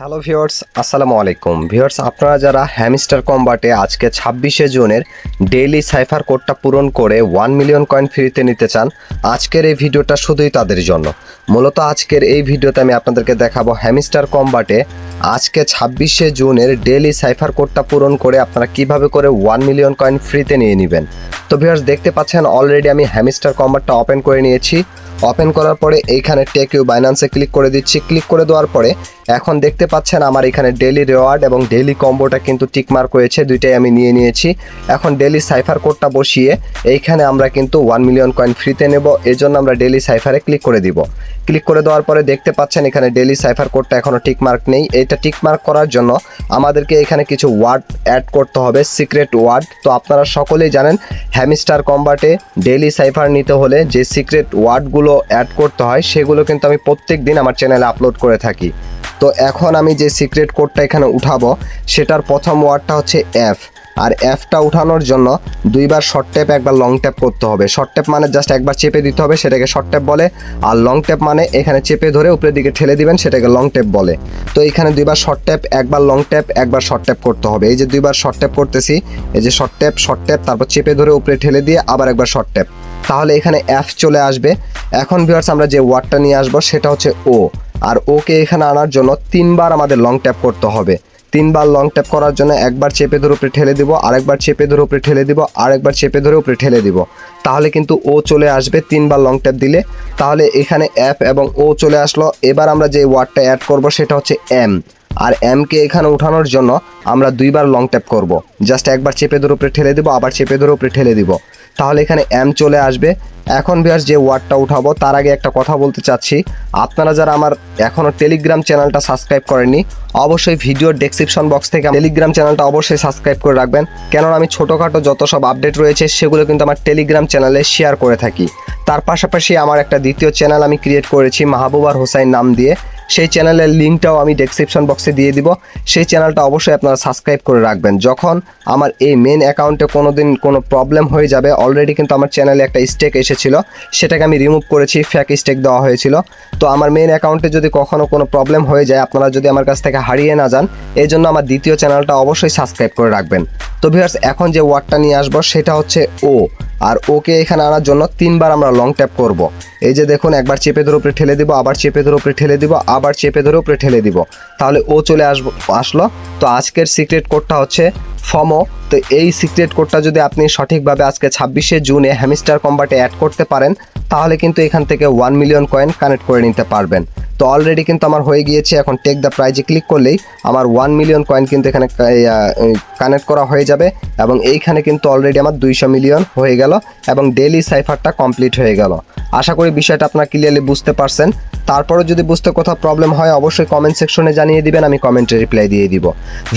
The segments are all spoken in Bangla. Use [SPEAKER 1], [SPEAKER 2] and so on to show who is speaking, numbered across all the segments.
[SPEAKER 1] হ্যালো ভিউয়ার্স আসসালামু আলাইকুম ভিউয়ার্স আপনারা যারা হ্যামস্টার কম্বাটে আজকে ছাব্বিশে জুনের ডেইলি সাইফার কোডটা পূরণ করে ওয়ান মিলিয়ন কয়েন ফ্রিতে নিতে চান, আজকের এই ভিডিওটা শুধুই তাদের জন্য। মূলত আজকের এই ভিডিওতে আমি আপনাদেরকে দেখাবো হ্যামস্টার কম্বাটে আজকে ছাব্বিশে জুনের ডেইলি সাইফার কোডটা পূরণ করে আপনারা কীভাবে করে ওয়ান মিলিয়ন কয়েন ফ্রিতে নিয়ে নেবেন। তো ভিউয়ার্স দেখতে পাচ্ছেন অলরেডি আমি হ্যামস্টার কম্বাটটা ওপেন করে নিয়েছি। ওপেন করার পরে এইখানে টেক ইউ বাইন্যান্সে ক্লিক করে দিচ্ছি। ক্লিক করে দেওয়ার পরে এখন দেখতে পাচ্ছেন আমার এখানে ডেলি রেওয়ার্ড এবং ডেলি কম্বোটা কিন্তু টিকমার্ক হয়েছে দুইটাই আমি নিয়ে নিয়েছি। এখন ডেলি সাইফার কোডটা বসিয়ে এইখানে আমরা কিন্তু ওয়ান মিলিয়ন কয়েন ফ্রিতে নেব জন্য আমরা ডেলি সাইফারে ক্লিক করে দিব। ক্লিক করে দেওয়ার পরে দেখতে পাচ্ছেন এখানে ডেলি সাইফার কোডটা এখনও টিকমার্ক নেই। এটা টিকমার্ক করার জন্য আমাদেরকে এখানে কিছু ওয়ার্ড অ্যাড করতে হবে সিক্রেট ওয়ার্ড তো আপনারা সকলেই জানেন হ্যামিস্টার কম্বাটে ডেলি সাইফার নিতে হলে যে সিক্রেট ওয়ার্ডগুলো অ্যাড করতে হয়, সেগুলো কিন্তু আমি প্রত্যেক দিন আমার চ্যানেলে আপলোড করে থাকি। তো এখন আমি যে সিক্রেট কোডটা এখানে উঠাবো, সেটার প্রথম ওয়ার্ডটা হচ্ছে এফ আর এফটা উঠানোর জন্য দুইবার শর্ট ট্যাপ একবার লং ট্যাপ করতে হবে। শর্ট ট্যাপ মানে জাস্ট একবার চেপে দিতে হবে, সেটাকে শর্ট ট্যাপ বলে। আর লং ট্যাপ মানে এখানে চেপে ধরে উপরের দিকে ঠেলে দিবেন, সেটাকে লং ট্যাপ বলে। তো এখানে দুইবার শর্ট ট্যাপ একবার লং ট্যাপ একবার শর্ট ট্যাপ করতে হবে। এই যে দুইবার শর্ট ট্যাপ করতেছি, এই যে শর্ট ট্যাপ শর্ট ট্যাপ তারপর চেপে ধরে উপরে ঠেলে দিয়ে আবার একবার শর্ট ট্যাপ তাহলে এখানে এফ চলে আসবে। এখন ভিউয়ার্স আমরা যে ওয়ার্ডটা নিয়ে আসব, সেটা হচ্ছে ও আর ওকে এখানে আনার জন্য তিনবার আমাদের লং ট্যাপ করতে হবে। তিনবার লং ট্যাপ করার জন্য একবার চেপে ধরে উপরে ঠেলে দিব, আরেকবার চেপে ধরে উপরে ঠেলে দিব, আরেকবার চেপে ধরে উপরে ঠেলে দিব। তাহলে কিন্তু ও চলে আসবে তিনবার লং ট্যাপ দিলে। তাহলে এখানে অ্যাপ এবং ও চলে আসলো। এবার আমরা যে ওয়ার্ডটা অ্যাড করব সেটা হচ্ছে এম আর এমকে এখানে উঠানোর জন্য আমরা দুইবার লং ট্যাপ করব। জাস্ট একবার চেপে ধরে উপরে ঠেলে দিব, আবার চেপে ধরে উপরে ঠেলে দিব। তাহলে এখানে এম চলে আসবে। এখন বিয়ার যে ওয়ার্ডটা উঠাবো, তার আগে একটা কথা বলতে চাচ্ছি। আপনারা যারা আমার এখনও টেলিগ্রাম চ্যানেলটা সাবস্ক্রাইব করেননি, অবশ্যই ভিডিওর ডেসক্রিপশন বক্স থেকে টেলিগ্রাম চ্যানেলটা অবশ্যই সাবস্ক্রাইব করে রাখবেন। কেননা আমি ছোটোখাটো যত সব আপডেট রয়েছে, সেগুলো কিন্তু আমার টেলিগ্রাম চ্যানেলে শেয়ার করে থাকি। তার পাশাপাশি আমার একটা দ্বিতীয় চ্যানেল আমি ক্রিয়েট করেছি, মাহবুবার হোসাইন নাম দিয়ে। সেই চ্যানেলের লিঙ্কটাও আমি ডেসক্রিপশন বক্সে দিয়ে দিব। সেই চ্যানেলটা অবশ্যই আপনারা সাবস্ক্রাইব করে রাখবেন। যখন আমার এই মেন অ্যাকাউন্টে কোনো দিন কোনো প্রবলেম হয়ে যাবে অলরেডি কিন্তু আমার চ্যানেলে একটা স্টেক এসেছিল। সেটাকে আমি রিমুভ করেছি ফ্যাক স্টেক দেওয়া হয়েছিল। তো আমার মেন অ্যাকাউন্টে যদি কখনো কোনো প্রবলেম হয়ে যায়, আপনারা যদি আমার কাছ থেকে হারিয়ে না যান এই জন্য আমার দ্বিতীয় চ্যানেলটা অবশ্যই সাবস্ক্রাইব করে রাখবেন। তো ভিউয়ার্স এখন যে ওয়ার্ডটা নিয়ে আসব, সেটা হচ্ছে ও আর ওকে এখানে আনার জন্য তিনবার আমরা লং ট্যাপ করব। এই যে দেখুন, একবার চেপে ধরে উপরে ঠেলে দিব, আবার চেপে ধরে উপরে ঠেলে দিব, আবার চেপে ধরে উপরে ঠেলে দিব। তাহলে ও চলে আসব, আসলো। তো আজকের সিক্রেট কোডটা হচ্ছে ফমো। তো এই সিক্রেট কোডটা যদি আপনি সঠিকভাবে আজকে ছাব্বিশে জুনে হ্যামিস্টার কম্বাটে অ্যাড করতে পারেন, তাহলে কিন্তু এখান থেকে ওয়ান মিলিয়ন কয়েন কানেক্ট করে নিতে পারবেন। তো অলরেডি কিন্তু আমার হয়ে গিয়েছে, এখন টেক দ্য প্রাইজে ক্লিক করলেই আমার ওয়ান মিলিয়ন কয়েন কিন্তু এখানে কানেক্ট করা হয়ে যাবে এবং এইখানে কিন্তু অলরেডি আমার দুইশো মিলিয়ন হয়ে গেল এবং ডেলি সাইফারটা কমপ্লিট হয়ে গেল। আশা করি বিষয়টা আপনারা ক্লিয়ারলি বুঝতে পারছেন। তারপরে যদি বুঝতে কোথাও প্রবলেম হয়, অবশ্যই কমেন্ট সেকশনে জানিয়ে দিবেন, আমি কমেন্টে রিপ্লাই দিয়ে দিব।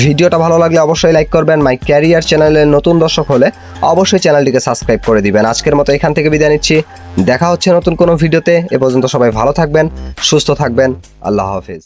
[SPEAKER 1] ভিডিওটা ভালো লাগলে অবশ্যই লাইক করবেন মাই ক্যারিয়ার চ্যানেলের নতুন দর্শক হলে অবশ্যই চ্যানেলটিকে সাবস্ক্রাইব করে দিবেন। আজকের মতো এখান থেকে বিদায় নিচ্ছি। দেখা হচ্ছে নতুন কোনো ভিডিওতে। এ পর্যন্ত সবাই ভালো থাকবেন সুস্থ থাকবেন। আল্লাহ হাফিজ।